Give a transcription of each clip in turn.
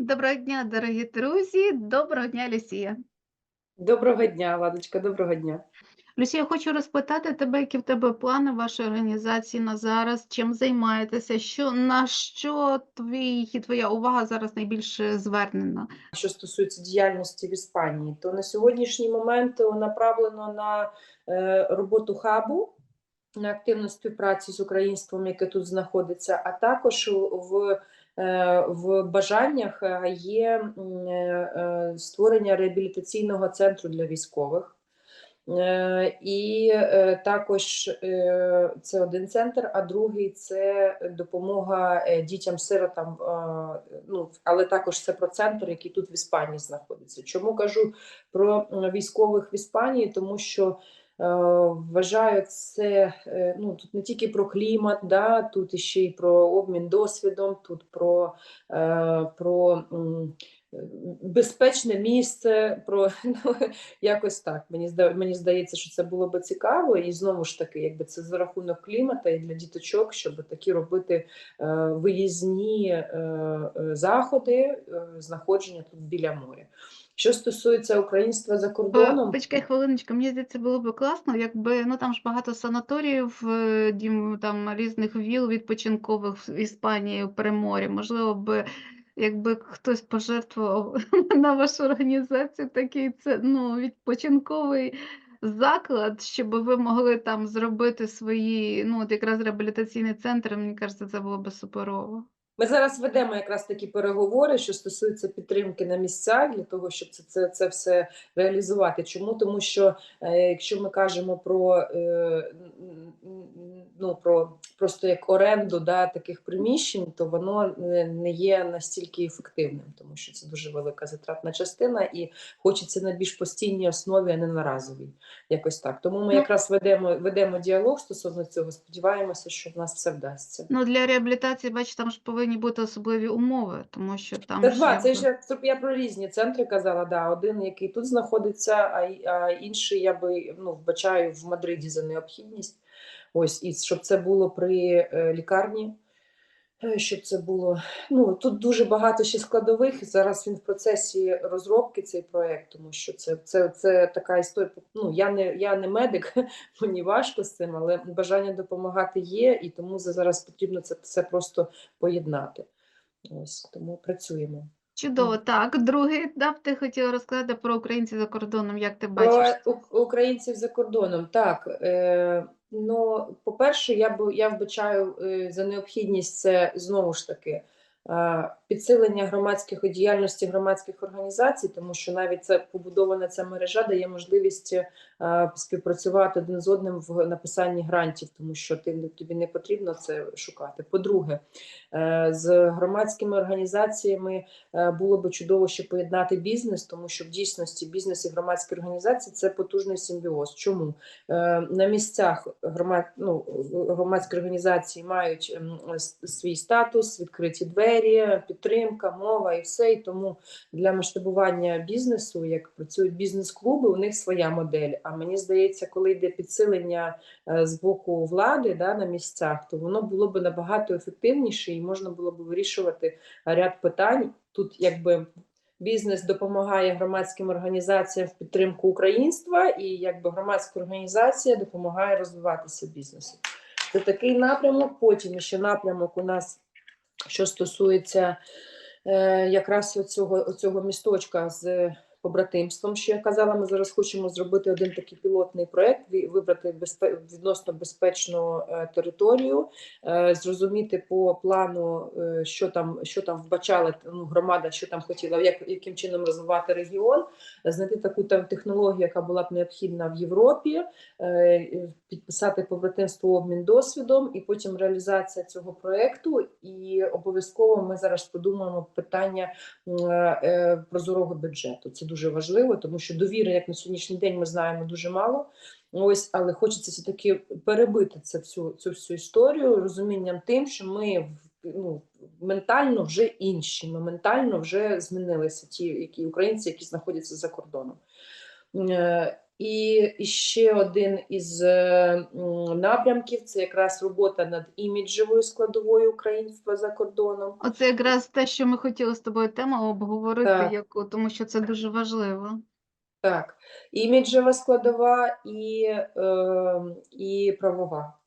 Доброго дня, дорогі друзі. Доброго дня, Люсія. Доброго дня, Ладочка, доброго дня. Люсія, хочу розпитати тебе, які в тебе плани вашої організації на зараз, чим займаєтеся, що, на що твій, твоя увага зараз найбільше звернена? Що стосується діяльності в Іспанії, то на сьогоднішній момент направлено на е, роботу хабу, на активну співпрацю з українством, яке тут знаходиться, а також в, в бажаннях е, є е, е, створення реабілітаційного центру для військових. Е, І е, також е, це один центр, а другий це допомога е, дітям-сиротам. е, Ну, але також це про центр, який тут в Іспанії знаходиться. Чому кажу про військових в Іспанії? Тому що е, вважаю це е, ну, тут не тільки про клімат, да, тут іще й про обмін досвідом, тут про, е, про безпечне місце, про ну, якось так. Мені мені здається, що це було би цікаво, і знову ж таки, якби це за рахунок клімата і для діточок, щоб такі робити е, виїзні е, е, заходи, е, знаходження тут біля моря. Що стосується українства за Е, кордоном, Почекай хвилиночку, мені здається, було б класно, якби ну там ж багато санаторіїв, е, дім там різних віл відпочинкових в Іспанії в переморі. Можливо, би якби хтось пожертвував на вашу організацію такий це ну відпочинковий заклад, щоб ви могли там зробити свої, ну от якраз реабілітаційний центр. Мені кажеться, це було би суперово. Ми зараз ведемо якраз такі переговори, що стосуються підтримки на місцях для того, щоб це, це, це все реалізувати. Чому? Тому що е, якщо ми кажемо про, е, ну, про просто як оренду да, таких приміщень, то воно не, є настільки ефективним, тому що це дуже велика затратна частина, і хочеться на більш постійній основі, а не на разовій. Якось так. Тому ми Ну. якраз ведемо, ведемо діалог стосовно цього. Сподіваємося, що в нас все вдасться. Ну для реабілітації, бач, там ж повинні бути особливі умови, тому що там ж два. Це ж я, я про різні центри казала. Да, один, який тут знаходиться, а, а інший я би ну, вбачаю в Мадриді за необхідність. Ось, і щоб це було при е, лікарні, щоб це було. Ну тут дуже багато ще складових. Зараз він в процесі розробки цей проект, тому що це, це, це така історія. Ну я не я не медик, мені важко з цим, але бажання допомагати є, і тому зараз потрібно це все просто поєднати. Ось тому працюємо. Чудово. Так, другий б ти хотіла розказати про українців за кордоном, як ти бачиш? Про українців за кордоном. Так, е, ну, по-перше, я я вбачаю е, за необхідність це знову ж таки підсилення громадських діяльності громадських організацій, тому що навіть це побудована ця мережа дає можливість е, співпрацювати один з одним в написанні грантів, тому що тобі не потрібно це шукати. По-друге, е, з громадськими організаціями е, було би чудово ще поєднати бізнес, тому що в дійсності бізнес і громадські організації це потужний симбіоз. Чому Е, на місцях громад, ну, громадські організації мають свій статус, відкриті двері, підтримка, мова і все. І тому для масштабування бізнесу, як працюють бізнес-клуби, у них своя модель. А мені здається, коли йде підсилення е, з боку влади да, на місцях, то воно було б набагато ефективніше і можна було б вирішувати ряд питань. Тут якби бізнес допомагає громадським організаціям в підтримку українства, і якби громадська організація допомагає розвиватися бізнесу. Це такий напрямок. Потім ще напрямок у нас, що стосується е, якраз оцього місточка з побратимством, що я казала, ми зараз хочемо зробити один такий пілотний проект, вибрати безпе, відносно безпечну е, територію, е, зрозуміти по плану, е, що там, що там вбачала ну, громада, що там хотіла, як, яким чином розвивати регіон, знайти таку там технологію, яка була б необхідна в Європі, підписати побратимство обмін досвідом, і потім реалізація цього проекту. І обов'язково ми зараз подумаємо питання прозорого бюджету. Це дуже важливо, тому що довіри, як на сьогоднішній день, ми знаємо дуже мало. Ось, але хочеться все таки перебити це всю цю всю історію розумінням тим, що ми ну, ментально вже інші. Ми ментально вже змінилися ті, які українці, які знаходяться за кордоном. І, і ще один із е, напрямків це якраз робота над іміджевою складовою українства за кордоном. Оце якраз те, що ми хотіли з тобою тему обговорити, Так. яку, тому що це дуже важливо. Так, іміджева складова і, е, і правова.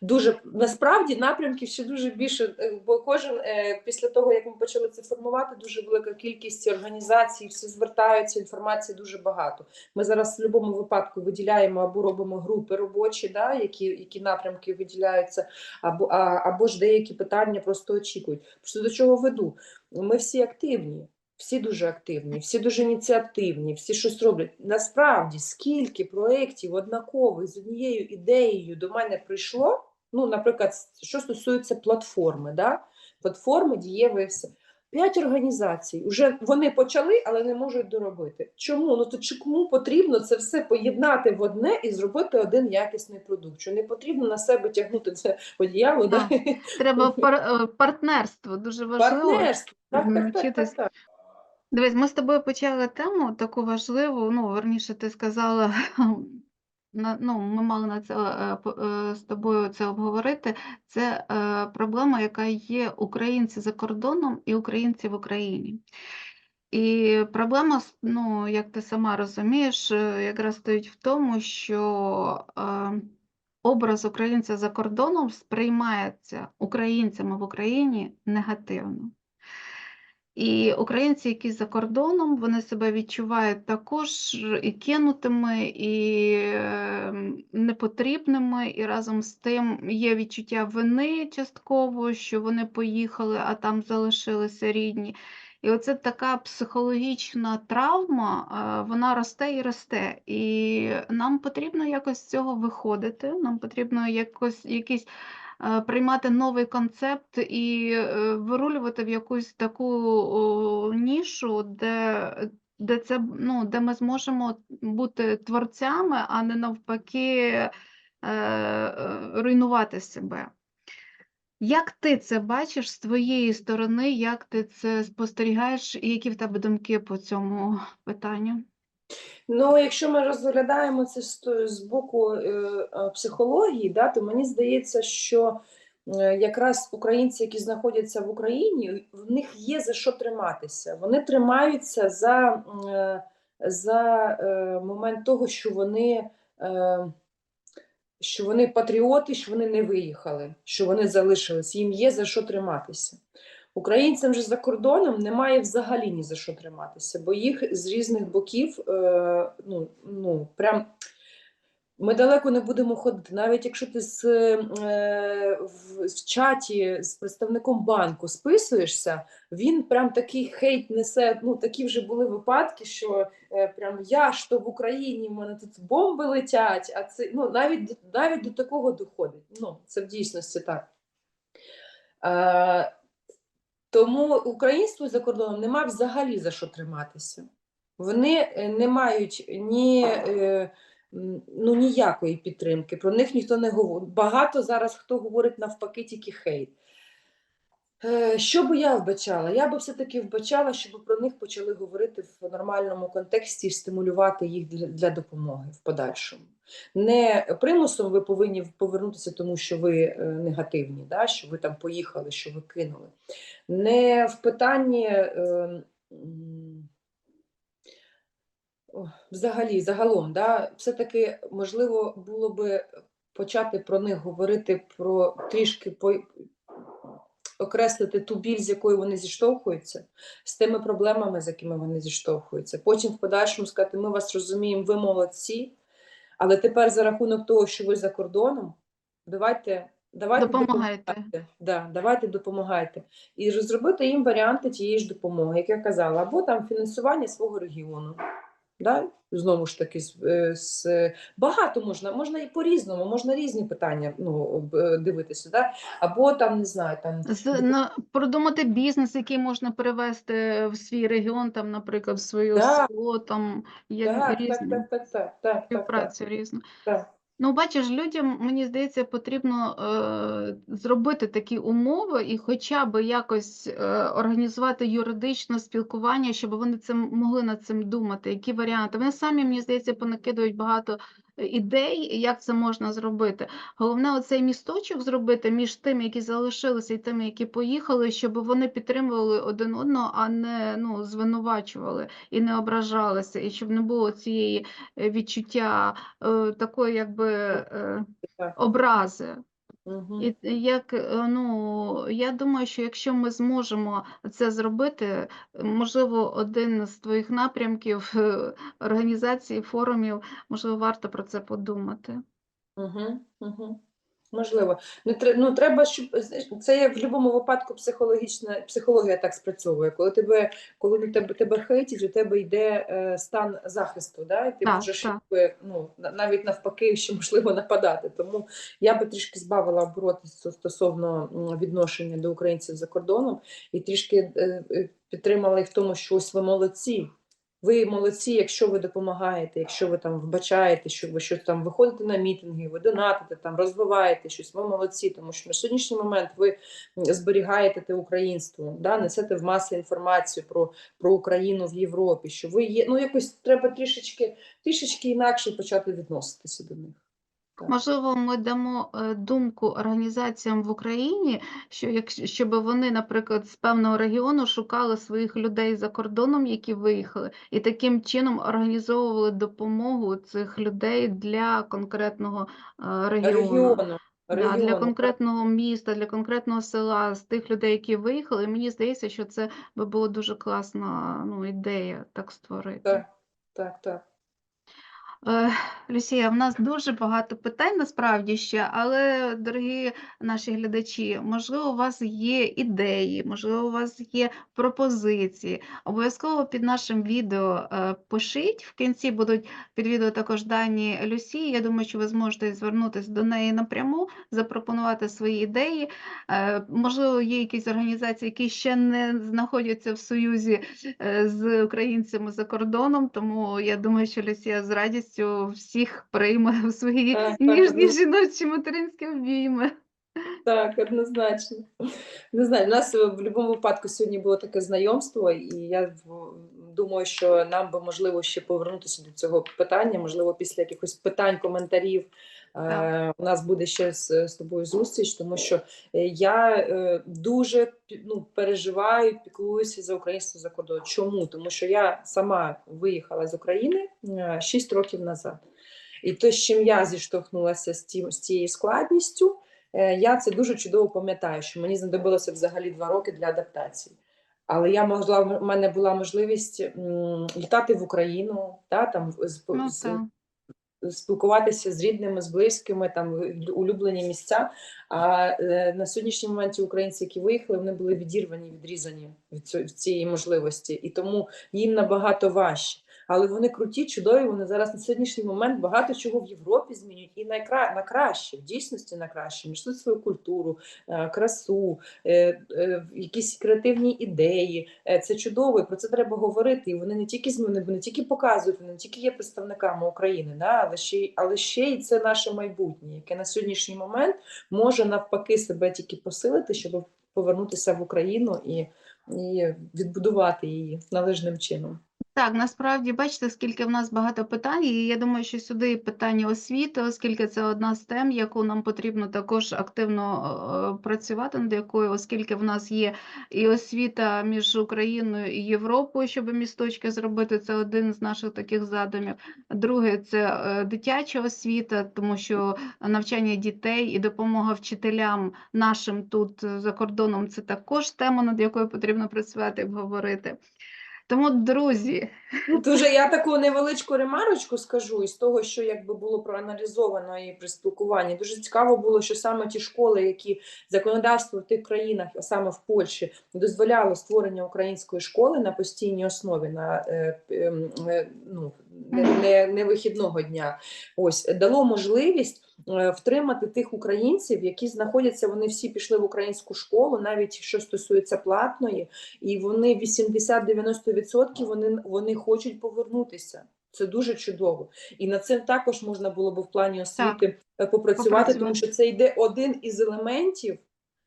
Дуже насправді напрямків ще дуже більше, е, бо кожен е, після того, як ми почали це формувати, дуже велика кількість організацій, всі звертаються, інформації дуже багато. Ми зараз в будь-якому випадку виділяємо або робимо групи робочі, да, які, які напрямки виділяються, або, а, або ж деякі питання просто очікують. Просто до чого веду? Ми всі активні. Всі дуже активні, всі дуже ініціативні, всі щось роблять. Насправді, скільки проєктів однакових з однією ідеєю до мене прийшло, ну, наприклад, що стосується платформи, да? платформи дієвої все. П'ять організацій. Уже вони почали, але не можуть доробити. Чому? Ну то чому потрібно це все поєднати в одне і зробити один якісний продукт? Що не потрібно на себе тягнути це одіяло, да? Треба пар, е, партнерство, дуже важливо. партнерство. Так, так, так, так, так. Дивись, ми з тобою почали тему таку важливу, ну, верніше, ти сказала, ну, ми мали на це е, по- е, з тобою це обговорити. Це е, проблема, яка є українці за кордоном і українці в Україні. І проблема, ну, як ти сама розумієш, е, якраз стоїть в тому, що е, образ українця за кордоном сприймається українцями в Україні негативно. І українці, які за кордоном, вони себе відчувають також і кинутими, і ем, непотрібними, і разом з тим є відчуття вини частково, що вони поїхали, а там залишилися рідні. І оце така психологічна травма, е, вона росте і росте. І нам потрібно якось з цього виходити. Нам потрібно якось якісь приймати новий концепт і е, вирулювати в якусь таку нішу, де, де, це, ну, де ми зможемо бути творцями, а не навпаки е, е, руйнувати себе. Як ти це бачиш з твоєї сторони, як ти це спостерігаєш, і які в тебе думки по цьому питанню? Ну, якщо ми розглядаємо це з, боку е, психології, да, то мені здається, що е, якраз українці, які знаходяться в Україні, в них є за що триматися. Вони тримаються за, е, за е, момент того, що вони, е, що вони патріоти, що вони не виїхали, що вони залишились. Їм є за що триматися. Українцям же за кордоном немає взагалі ні за що триматися, бо їх з різних боків, е, ну, ну прям ми далеко не будемо ходити. Навіть якщо ти з, е, в, в чаті з представником банку списуєшся, він прям такий хейт несе. Ну такі вже були випадки, що е, прям я ж то в Україні, в мене тут бомби летять, а це ну навіть навіть до такого доходить. Ну це в дійсності так. Е, тому українству за кордоном нема взагалі за що триматися. Вони е, не мають ні, е, ну, ніякої підтримки. Про них ніхто не говорить. Багато зараз хто говорить навпаки тільки хейт. Е, Що би я вбачала? Я би все-таки вбачала, щоб про них почали говорити в нормальному контексті і стимулювати їх для, допомоги в подальшому. Не примусом ви повинні повернутися, тому що ви е, негативні, да? що ви там поїхали, що ви кинули. Не в питанні е, взагалі, загалом, да? все-таки можливо було би почати про них говорити про трішки окреслити ту біль, з якою вони зіштовхуються, з тими проблемами, з якими вони зіштовхуються. Потім в подальшому сказати, ми вас розуміємо, ви молодці, але тепер за рахунок того, що ви за кордоном, давайте. Давайте Допомагайте. допомагайте. Да, давайте допомагайте. І розробити їм варіанти тієї ж допомоги, як я казала, або там фінансування свого регіону. Да? Знову ж таки, з, е, з, багато можна, можна і по-різному, можна різні питання ну, дивитися. Да? Або там, не знаю, там З, на, продумати бізнес, який можна перевести в свій регіон, там, наприклад, в своє да. село, там є так, різні так, так, так, так, так, так, так, різну. так. Ну, бачиш, людям, мені здається, потрібно е, зробити такі умови і хоча б якось е, організувати юридичне спілкування, щоб вони цим могли над цим думати. Які варіанти? Вони самі, мені здається, понакидують багато ідей, як це можна зробити. Головне, оцей місточок зробити між тими, які залишилися, і тими, які поїхали, щоб вони підтримували один одного, а не ну, звинувачували і не ображалися, і щоб не було цієї е, відчуття е, такої якби е, образи. Мгм. І як, е, ну, я думаю, що якщо ми зможемо це зробити, можливо, один з твоїх напрямків е, організації форумів, можливо, варто про це подумати. Угу, угу. Можливо. Ну, тре- ну, треба, щоб це як в будь-якому випадку психологічна психологія так спрацьовує. Коли тебе, коли на тебе, тебе хейтять, у тебе йде е, стан захисту, да? і ти Так, можеш так. якби, ну, на- навіть навпаки, ще можливо нападати. Тому я би трішки збавила обороти сто- стосовно відношення до українців за кордоном і трішки е, е, підтримала їх в тому, що ось ви молодці. Ви молодці, якщо ви допомагаєте, якщо ви там вбачаєте, що ви щось там виходите на мітинги, ви донатите, там розвиваєте щось, ви молодці, тому що на сьогоднішній момент ви зберігаєте те українство, да, несете в маси інформацію про, про Україну в Європі, що ви є. Ну якось треба трішечки, трішечки інакше почати відноситися до них. Можливо, ми дамо е, думку організаціям в Україні, що якщо щоб вони, наприклад, з певного регіону шукали своїх людей за кордоном, які виїхали, і таким чином організовували допомогу цих людей для конкретного е, регіону. Регіону. Да, для конкретного міста, для конкретного села, з тих людей, які виїхали, і мені здається, що це би була дуже класна ну, ідея так створити. Так, так, так. Люсія, в нас дуже багато питань насправді ще, але, дорогі наші глядачі, можливо, у вас є ідеї, можливо, у вас є пропозиції. Обов'язково під нашим відео е, пишіть. В кінці будуть під відео також дані Люсії. Я думаю, що ви зможете звернутися до неї напряму, запропонувати свої ідеї. Е, Можливо, є якісь організації, які ще не знаходяться в союзі е, з українцями за кордоном, тому я думаю, що Люсія з радістю всіх прийме в свої Так, ніжні так, жіночі материнські обійми. Так, однозначно. Не знаю, у нас в будь-якому випадку сьогодні було таке знайомство, і я думаю, що нам би можливо ще повернутися до цього питання. Можливо, після якихось питань, коментарів е, у нас буде ще з, з тобою зустріч, тому що е, я е, дуже ну, переживаю, піклуюся за українство за кордоном. Чому? Тому що я сама виїхала з України 6 років назад. І те, з чим я зіштовхнулася з, тим, з цією складністю, Е, Я це дуже чудово пам'ятаю, що мені знадобилося взагалі два роки для адаптації. Але я могла, в мене була можливість літати в Україну, та, там, з, Ну, з-. Спілкуватися з рідними, з близькими, там улюблені місця. А е, на сьогоднішній момент українці, які виїхали, вони були відірвані, відрізані від цієї можливості, і тому їм набагато важче. Але вони круті, чудові. Вони зараз на сьогоднішній момент багато чого в Європі змінюють і на, кра... на краще, в дійсності на краще. Знайшли свою культуру, е, красу, е, е, якісь креативні ідеї. Це чудово, і про це треба говорити. І вони не тільки зм- вони не тільки показують, вони не тільки є представниками України, да, але ще але ще й це наше майбутнє, яке на сьогоднішній момент може навпаки себе тільки посилити, щоб повернутися в Україну і, і відбудувати її належним чином. Так, насправді бачите, скільки в нас багато питань, і я думаю, що сюди питання освіти, оскільки це одна з тем, яку нам потрібно також активно е, працювати над якою, оскільки в нас є і освіта між Україною і Європою, щоб місточки зробити, це один з наших таких задумів. Друге, це е, дитяча освіта, тому що навчання дітей і допомога вчителям нашим тут е, за кордоном це також тема, над якою потрібно працювати і обговорити. Тому, друзі, Дуже я таку невеличку ремарочку скажу із того, що якби було проаналізовано і при спілкуванні. Дуже цікаво було, що саме ті школи, які законодавство в тих країнах, а саме в Польщі, дозволяло створення української школи на постійній основі на е, ем, е, ну, не, не, вихідного дня. Ось дало можливість втримати тих українців, які знаходяться. Вони всі пішли в українську школу, навіть що стосується платної, і вони 80-90% вони, вони хочуть повернутися. Це дуже чудово. І над цим також можна було б в плані освіти е, попрацювати, тому що це йде один із елементів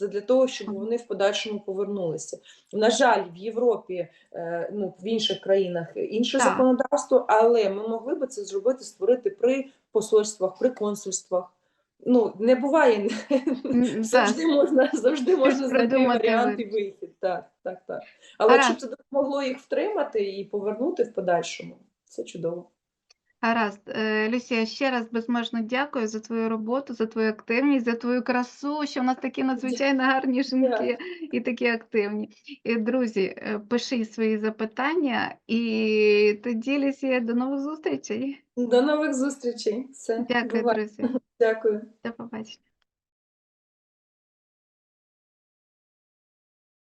для того, щоб вони в подальшому повернулися. На жаль, в Європі, е, ну в інших країнах інше Так. законодавство, але ми могли би це зробити, створити при посольствах, при консульствах. Ну не буває завжди можна завжди можна знайти варіант і вихід. Так, так, так. Але якщо це допомогло їх втримати і повернути в подальшому, це чудово. Гаразд. Е, Люсія, ще раз безмежно дякую за твою роботу, за твою активність, за твою красу, що в нас такі надзвичайно гарні жінки і такі активні. І, друзі, пиши пишіть свої запитання, і тоді, Люсія, до нових зустрічей. До нових зустрічей. Все, Дякую, бувай. друзі. Дякую. До побачення.